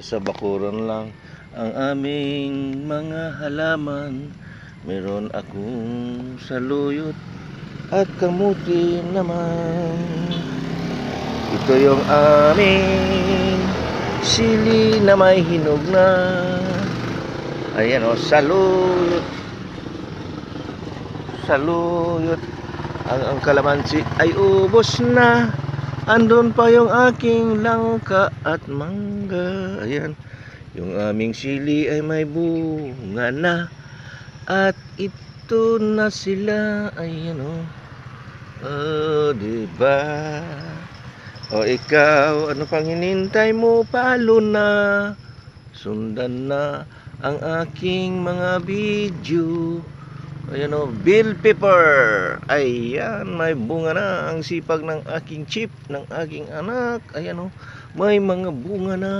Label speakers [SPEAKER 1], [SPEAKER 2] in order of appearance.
[SPEAKER 1] Sa bakuran lang ang aming mga halaman. Meron akong saluyot at kamuti naman. Ito yung aming sili na may hinog na. Ayan o, saluyot. Saluyot. Ang, ang kalamansi ay ubos na Andun pa yung aking langka at mangga. Ayan. Yung aming sili ay may bunga na. At ito na sila. Ayan o. Oh, diba? O ikaw, ano pang hinintay mo? Palo na. Sundan na ang aking mga video. Ayan o, bill paper. Ayan, may bunga na ang sipag ng aking chip, ng aking anak. Ayan o, may mga bunga na.